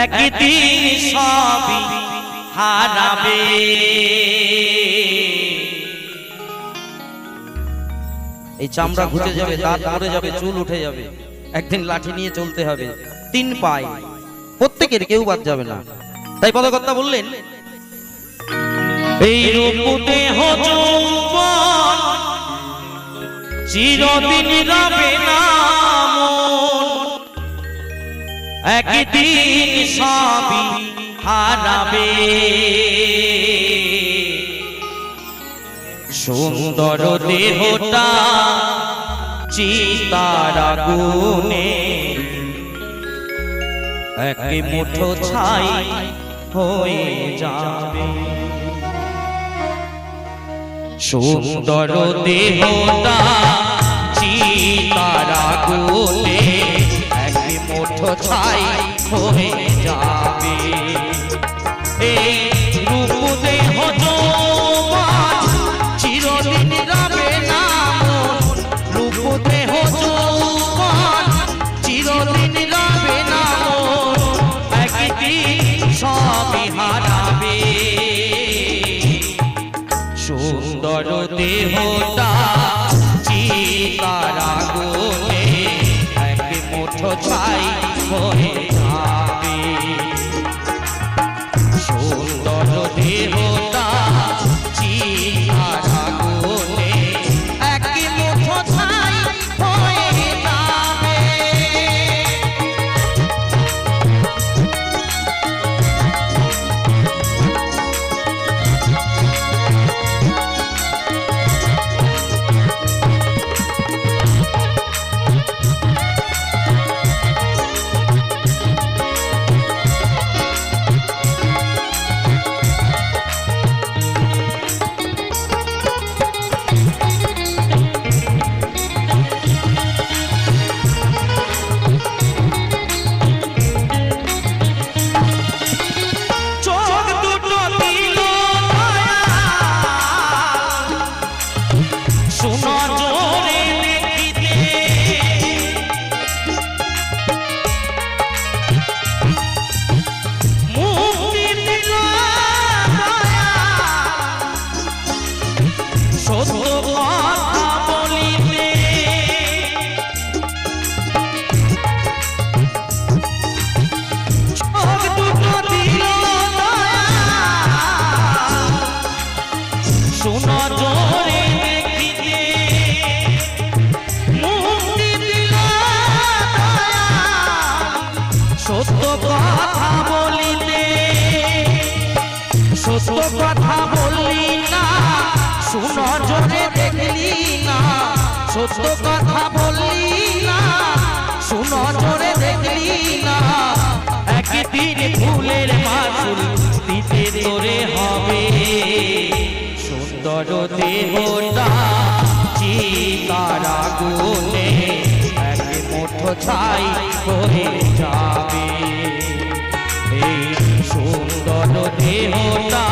একদিন সবই হারাবে। এই চামড়া যাবে, দাঁত যাবে, চুল উঠে যাবে। একদিন লাঠি নিয়ে চলতে হবে। তিন পাই প্রত্যেকের কেউ বাদ যাবে না। তাই পদকর্তা বললেন, এই রূপতে চিরদিন না। একদিন সবই হারাবে। সুন্দর দেহটা চিতার আগুনে। এক মুঠো ছাই হয়ে যাবে। সুন্দর দেহটা চিতার ছাই হয়ে যাবে? এই শোনো জোরে দেখিতে মুক্তি দিল সত্য কথা সুন্দর দেহটা চিতার গুনে এক মুঠো ছাই হয়ে যাবে। এই সুন্দর দেহটা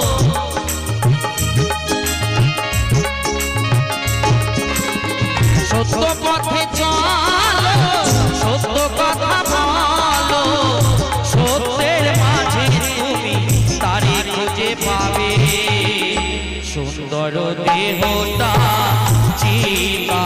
সত্য পথে চলো সত্য কথা বলো। মাঝে তুমি তারে সুন্দর দেহতা জীবা